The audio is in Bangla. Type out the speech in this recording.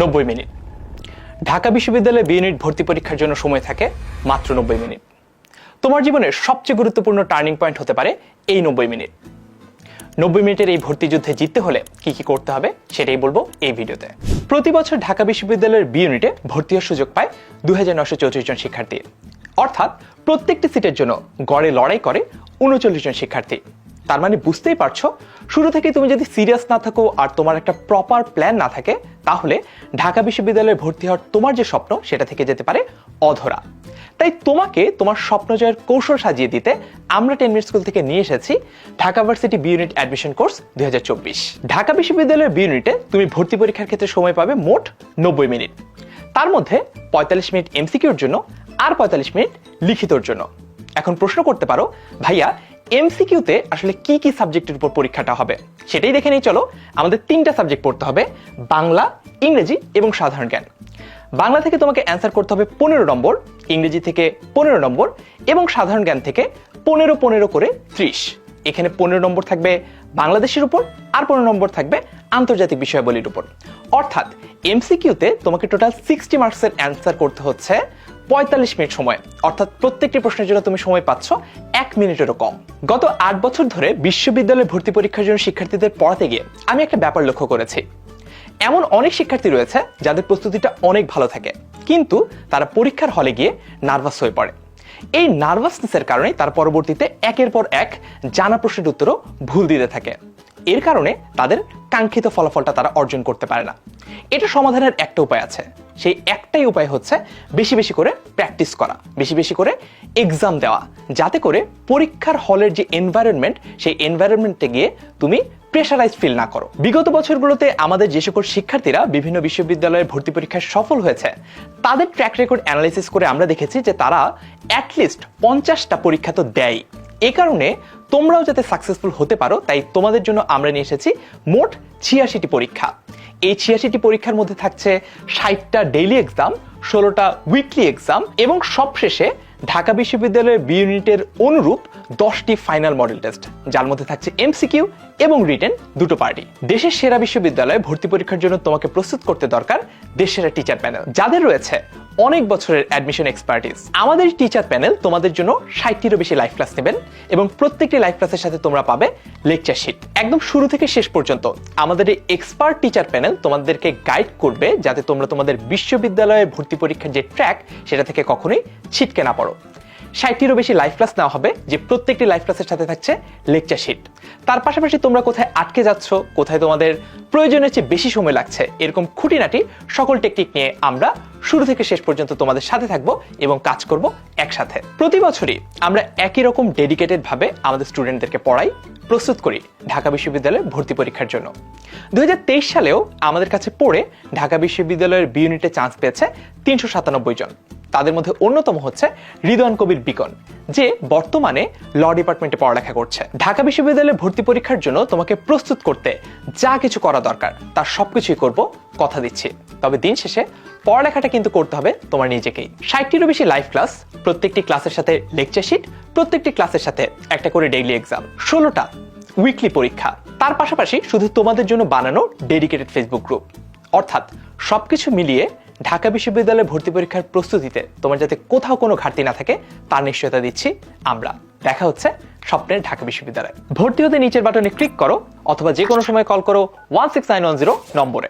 নব্বই মিনিট। ঢাকা বিশ্ববিদ্যালয়ে বি ভর্তি পরীক্ষার জন্য সময় থাকে মাত্র নব্বই মিনিট। তোমার জীবনের সবচেয়ে গুরুত্বপূর্ণ টার্নিং পয়েন্ট হতে পারে এই নব্বই মিনিট। নব্বই মিনিটের এই ভর্তি যুদ্ধে জিততে হলে কি কি করতে হবে সেটাই বলব এই ভিডিওতে। প্রতি বছর ঢাকা বিশ্ববিদ্যালয়ের বি ইউনিটে ভর্তি হওয়ার সুযোগ পায় দু জন শিক্ষার্থী। অর্থাৎ প্রত্যেকটি সিটের জন্য গড়ে লড়াই করে উনচল্লিশ জন শিক্ষার্থী। তার মানে বুঝতেই পারছ, শুরু থেকে তুমি যদি সিরিয়াস না থাকো আর তোমার একটা প্রপার প্ল্যান না থাকে, তাহলে ঢাকা বিশ্ববিদ্যালয়ে ভর্তি হওয়ার তোমার যে স্বপ্ন, সেটা থেকে যেতে পারে অধরা। তাই তোমাকে তোমার স্বপ্ন জয়ের কৌশল সাজিয়ে দিতে আমরা টেন মিনিট স্কুল থেকে নিয়ে এসেছি Dhaka varsity B unit admission course দুই হাজার চব্বিশ। ঢাকা বিশ্ববিদ্যালয়ের বি ইউনিটে তুমি ভর্তি পরীক্ষার ক্ষেত্রে সময় পাবে মোট নব্বই মিনিট। তার মধ্যে পঁয়তাল্লিশ মিনিট এমসিকিউর জন্য আর পঁয়তাল্লিশ মিনিট লিখিতর জন্য। এখন প্রশ্ন করতে পারো, ভাইয়া এমসিকিউতে আসলে কি কি সাবজেক্টের উপর পরীক্ষাটা হবে? সেটাই দেখে নিই চলো। আমাদের তিনটা সাবজেক্ট পড়তে হবে, বাংলা, ইংরেজি এবং সাধারণ জ্ঞান। বাংলা থেকে তোমাকে অ্যান্সার করতে হবে পনেরো নম্বর, ইংরেজি থেকে পনেরো নম্বর এবং সাধারণ জ্ঞান থেকে পনেরো পনেরো করে ত্রিশ। এখানে পনেরো নম্বর থাকবে বাংলাদেশের উপর আর পনেরো নম্বর থাকবে আন্তর্জাতিক বিষয়াবলীর উপর। অর্থাৎ এমসিকিউতে তোমাকে টোটাল সিক্সটি মার্কসের অ্যান্সার করতে হচ্ছে পঁয়তাল্লিশ মিনিট সময়। অর্থাৎ প্রত্যেকটি প্রশ্নের জন্য তুমি সময় পাচ্ছ, এক মিনিটেরও কম। গত আট বছর ধরে বিশ্ববিদ্যালয়ে ভর্তি পরীক্ষার জন্য শিক্ষার্থীদের পড়াতে গিয়ে আমি একটা ব্যাপার লক্ষ্য করেছি। এমন অনেক শিক্ষার্থী রয়েছে যাদের প্রস্তুতিটা অনেক ভালো থাকে, কিন্তু তারা পরীক্ষার হলে গিয়ে নার্ভাস হয়ে পড়ে। এই নার্ভাসনেসের কারণে তারা পরবর্তীতে একের পর এক জানা প্রশ্নের উত্তরও ভুল দিতে থাকে। এর কারণে তাদের কাঙ্ক্ষিত ফলাফলটা তারা অর্জন করতে পারে না। এটা সমাধানের একটা উপায় আছে। সেই একটাই উপায় হচ্ছে বেশি বেশি করে প্র্যাকটিস করা, বেশি বেশি করে এক্সাম দেওয়া, যাতে করে পরীক্ষার হলের যে এনভায়রনমেন্ট সেই এনভায়রনমেন্টে গিয়ে তুমি প্রেশারাইজ ফিল না করো। বিগত বছরগুলোতে আমাদের যে সকল শিক্ষার্থীরা বিভিন্ন বিশ্ববিদ্যালয়ে ভর্তি পরীক্ষায় সফল হয়েছে, তাদের ট্র্যাক রেকর্ড অ্যানালাইসিস করে আমরা দেখেছি যে তারা অ্যাটলিস্ট পঞ্চাশটা পরীক্ষা তো দেয় এ কারণে তোমরাও যাতে সাকসেসফুল হতে পারো, তাই তোমাদের জন্য আমরা নিয়ে এসেছি মোট ছিয়াশিটি পরীক্ষা। এই ছিয়াশিটি পরীক্ষার মধ্যে থাকছে ষাটটা ডেইলি এক্সাম ষোলোটা উইকলি এক্সাম এবং সবশেষে ঢাকা বিশ্ববিদ্যালয়ের বি ইউনিটের অনুরূপ দশটি ফাইনাল মডেল টেস্ট যার মধ্যে থাকছে এমসিকিউ এবং রিটেন দুটো পার্টি দেশের সেরা বিশ্ববিদ্যালয়ে ভর্তি পরীক্ষার জন্য তোমাকে প্রস্তুত করতে দরকার দেশের টিচার প্যানেল যাদের রয়েছে অনেক বছরের অ্যাডমিশন এক্সপার্টিস আমাদের টিচার প্যানেল তোমাদের জন্য ষাটটিরও বেশি লাইভ ক্লাস নেবেন এবং প্রত্যেকটি লাইভ ক্লাসের সাথে তোমরা পাবে লেকচার শিট একদম শুরু থেকে শেষ পর্যন্ত আমাদের এই এক্সপার্ট টিচার প্যানেল তোমাদেরকে গাইড করবে যাতে তোমরা তোমাদের বিশ্ববিদ্যালয়ে ভর্তি পরীক্ষার যে ট্র্যাক সেটা থেকে কখনোই ছিটকে না পড়ো। ষাটটিরও বেশি লাইভ ক্লাস নেওয়া হবে, যে প্রত্যেকটি লাইভ ক্লাসের সাথে থাকছে লেকচার শিট তার পাশাপাশি তোমরা কোথায় আটকে যাচ্ছ, কোথায় তোমাদের প্রয়োজনের চেয়ে বেশি সময় লাগছে, এরকম খুঁটিনাটি সকল টেকনিক নিয়ে আমরা শুরু থেকে শেষ পর্যন্ত তোমাদের সাথে থাকব এবং কাজ করব একসাথে। প্রতি বছরই আমরা একই রকম ডেডিকেটেড ভাবে আমাদের স্টুডেন্টদেরকে পড়াই, প্রস্তুত করি ঢাকা বিশ্ববিদ্যালয়ে ভর্তি পরীক্ষার জন্য। দু হাজার তেইশ সালেও আমাদের কাছে পড়ে ঢাকা বিশ্ববিদ্যালয়ের বি ইউনিটে চান্স পেয়েছে তিনশো সাতানব্বই জন। তাদের মধ্যে অন্যতম হচ্ছে হৃদয়ন কবির বিকন, যে বর্তমানে ল ডিপার্টমেন্টে পড়ালেখা করছে। ঢাকা বিশ্ববিদ্যালয়ে ভর্তি পরীক্ষার জন্য তোমাকে প্রস্তুত করতে যা কিছু করা দরকার, তার সবকিছুই করব, কথা দিচ্ছি। তবে দিন শেষে পড়ালেখাটা কিন্তু করতে হবে তোমার নিজেকেই। ষাটটিরও বেশি লাইভ ক্লাস প্রত্যেকটি ক্লাসের সাথে লেকচার শিট প্রত্যেকটি ক্লাসের সাথে একটা করে ডেইলি এক্সাম ষোলোটা উইকলি পরীক্ষা, তার পাশাপাশি শুধু তোমাদের জন্য বানানো ডেডিকেটেড ফেসবুক গ্রুপ অর্থাৎ সবকিছু মিলিয়ে ঢাকা বিশ্ববিদ্যালয়ে ভর্তি পরীক্ষার প্রস্তুতিতে তোমার যাতে কোথাও কোনো ঘাটতি না থাকে, তার নিশ্চয়তা দিচ্ছি আমরা। দেখা হচ্ছে স্বপ্নের ঢাকা বিশ্ববিদ্যালয়ে। ভর্তি হতে নিচের বাটনে ক্লিক করো, অথবা যে কোনো সময় কল করো one six nine one zero নম্বরে।